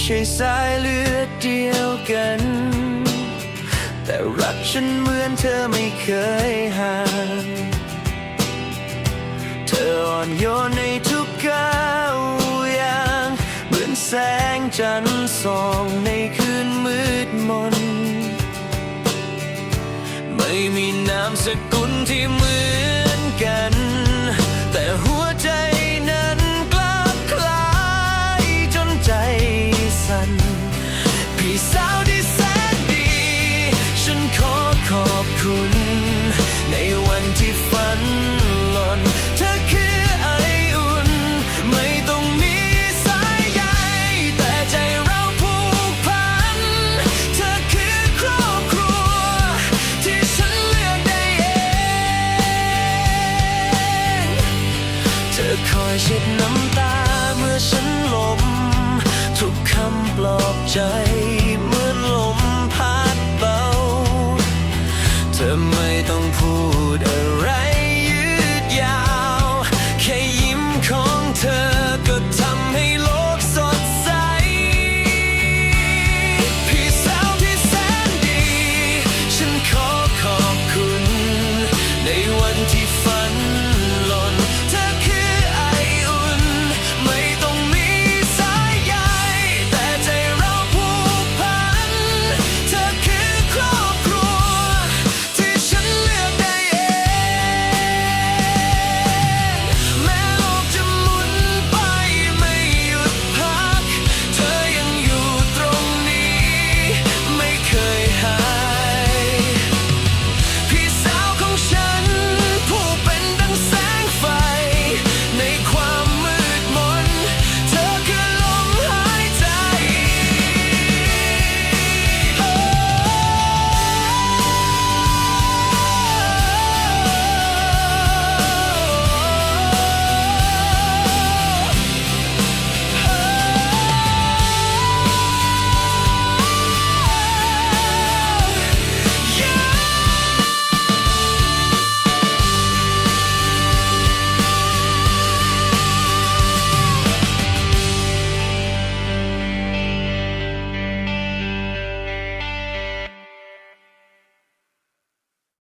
ใช่สายเลือดเดียวกัน แต่รักฉันเหมือนเธอไม่เคยห่าง เธออ่อนโยนในทุกก้าวอย่าง เหมือนแสงจันทร์ส่องในคืนมืดมน ไม่มีนามสกุลที่เหมือนกัน คอยเช็ดน้ำตาเมื่อฉันลมทุกคำปลอบใจเหมือนลมพัดเบา เธอไม่ต้องพูดอะไร